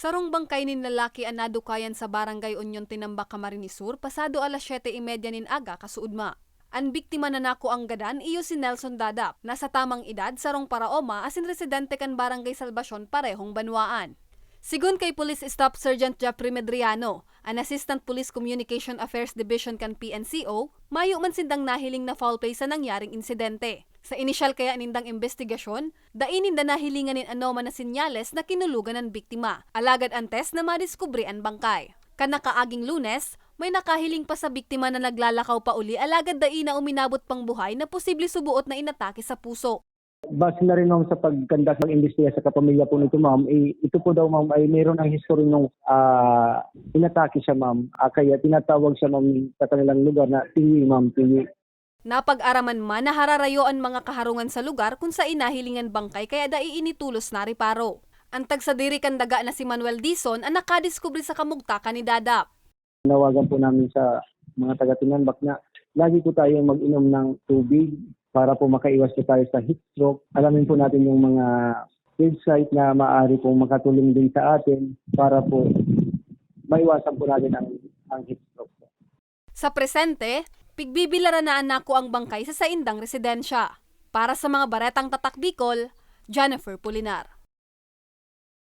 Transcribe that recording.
Sarong bangkay nin lalaki anado kayan sa Barangay Union Tinambak Camarines Sur pasado alas 7.30 nin aga kasuudma. Ang biktima na nako ang gadan iyo si Nelson Dadap, nasa tamang edad sarong paraoma asin residente kan Barangay Salvacion parehong banwaan. Sigun kay Police Staff Sergeant Jeffrey Medriano, an Assistant Police Communication Affairs Division kan PNCO, mayo man sindang nahiling na foul play sa nangyaring insidente. Sa inisyal kaya nindang investigasyon, dainin da nahilingan nin anoman na sinyales na kinulugan ng biktima. Alagad antes na madiskubre ang bangkay. Kanakaaging lunes, may nakahiling pa sa biktima na naglalakaw pa uli alagad dai na uminabot pang buhay na posible subuot na inatake sa puso. Base na rin sa pagkandak ng imbestiga sa kapamilya po nito ma'am, eh, ito po daw ma'am ay mayroon ang history nung ah, inatake siya ma'am. Ah, kaya tinatawag siya ma'am sa kanilang lugar na tiwi ma'am, tiwi. Napag-araman man na hararayo ang mga kaharungan sa lugar kung sa inahilingan bangkay kaya dai initulos na riparo. Ang tagsa diri kan daga na si Manuel Dizon ang nakadiskubre sa kamugtakan ni Dadap. Nawagan po namin sa mga taga-tinambak na lagi po tayong mag-inom ng tubig para po makaiwas po tayo sa heat stroke. Alamin po natin yung mga website na maaari pong makatulong din sa atin para po maiwasan po natin ang, ang heat stroke. Sa presente, pigbibilaran na nako ang bangkay sa saindang residensya. Para sa mga baretang tatak Bicol, Jennifer Pulinar.